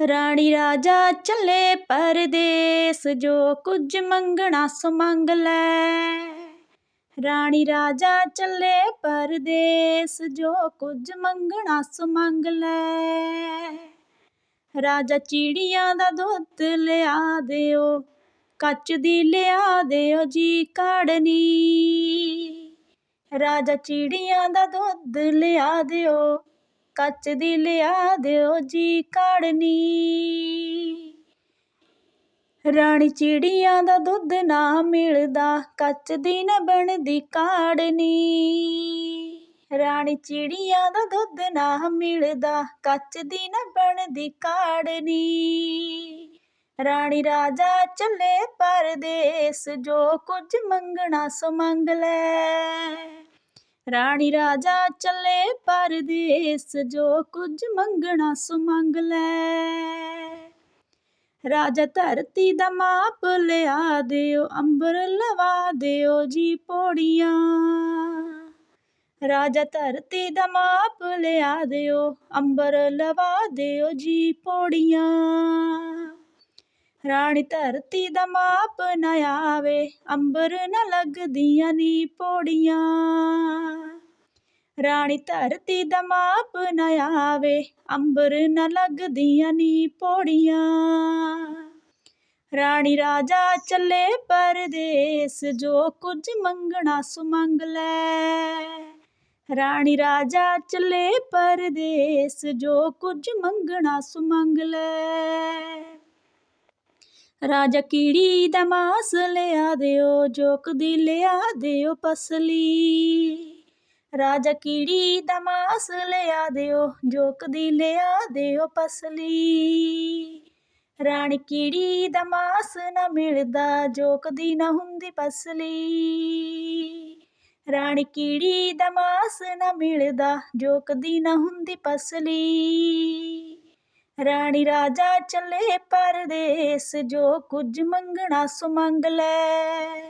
ਰਾਣੀ ਰਾਜਾ ਚੱਲੇ ਪਰਦੇਸ, ਜੋ ਕੁਝ ਮੰਗਣਾ ਸੋ ਮੰਗ ਲੈ। ਰਾਣੀ ਰਾਜਾ ਚੱਲੇ ਪਰਦੇਸ, ਜੋ ਕੁਝ ਮੰਗਣਾ ਸੋ ਮੰਗ ਲੈ। ਰਾਜਾ ਚਿੜੀਆਂ ਦਾ ਦੁੱਧ ਲਿਆ ਦਿਓ, ਕੱਚ ਦੀ ਲਿਆ ਦਿਓ ਜੀ ਕਾੜਨੀ। ਰਾਜਾ ਚਿੜੀਆਂ ਦਾ ਦੁੱਧ ਲਿਆ ਦਿਓ ਕੱਚ ਦੀ ਲਿਆ ਦਿਓ ਜੀ ਕਾੜਨੀ। ਰਾਣੀ ਚਿੜੀਆਂ ਦਾ ਦੁੱਧ ਨਾ ਮਿਲਦਾ, ਕੱਚ ਦੀ ਨਾ ਬਣਦੀ ਕਾੜਨੀ। ਰਾਣੀ ਚਿੜੀਆਂ ਦਾ ਦੁੱਧ ਨਾ ਮਿਲਦਾ, ਕੱਚ ਦੀ ਨਾ ਬਣਦੀ ਕਾੜਨੀ। ਰਾਣੀ ਰਾਜਾ ਚੱਲੇ ਪਰਦੇਸ, ਜੋ ਕੁਝ ਮੰਗਣਾ ਸੋ ਮੰਗ ਲੈ। ਰਾਣੀ ਰਾਜਾ ਚੱਲੇ ਪਰਦੇਸ, ਜੋ ਕੁਝ ਮੰਗਣਾ ਸੋ ਮੰਗ ਲੈ। ਰਾਜਾ ਧਰਤੀ ਦਾ ਮਾਪ ਲਿਆ ਦਿਓ, ਅੰਬਰ ਲਵਾ ਦਿਓ ਜੀ ਪੌੜੀਆਂ। ਰਾਜਾ ਧਰਤੀ ਦਾ ਮਾਪ ਲਿਆ ਦਿਓ, ਅੰਬਰ ਲਵਾ ਦਿਓ ਜੀ ਪੌੜੀਆਂ। ਰਾਣੀ ਧਰਤੀ ਦਾ ਮਾਪ ਨਾ ਆਵੇ, ਅੰਬਰ ਨਾ ਲੱਗਦੀਆਂ ਨੀ ਪੌੜੀਆਂ। ਰਾਣੀ ਧਰਤੀ ਦਾ ਮਾਪ ਨਾ ਆਵੇ, ਅੰਬਰ ਨਾ ਲੱਗਦੀਆਂ ਨੀ ਪੌੜੀਆਂ। ਰਾਣੀ ਰਾਜਾ ਚੱਲੇ ਪਰਦੇਸ, ਜੋ ਕੁਝ ਮੰਗਣਾ ਸੋ ਮੰਗ ਲੈ। ਰਾਣੀ ਰਾਜਾ ਚੱਲੇ ਪਰਦੇਸ, ਜੋ ਕੁਝ ਮੰਗਣਾ ਸੋ ਮੰਗ ਲੈ। ਰਾਜਾ ਕੀੜੀ ਦਾ ਮਾਸ ਲਿਆ ਦਿਓ, ਜੋਕ ਦੀ ਲਿਆ ਦਿਓ ਪਸਲੀ। ਰਾਜਾ ਕੀੜੀ ਦਾ ਮਾਸ ਲਿਆ ਦਿਓ, ਜੋਕ ਦੀ ਲਿਆ ਦਿਓ ਪਸਲੀ। ਰਾਣੀ ਕੀੜੀ ਦਾ ਮਾਸ ਨਾ ਮਿਲਦਾ, ਜੋਕ ਦੀ ਨਾ ਹੁੰਦੀ ਪਸਲੀ। ਰਾਣੀ ਕੀੜੀ ਦਾ ਮਾਸ ਨਾ ਮਿਲਦਾ, ਜੋਕ ਦੀ ਨਾ ਹੁੰਦੀ ਪਸਲੀ। ਰਾਣੀ ਰਾਜਾ ਚੱਲੇ ਪਰਦੇਸ, ਜੋ ਕੁਝ ਮੰਗਣਾ ਸੋ ਮੰਗ ਲੈ।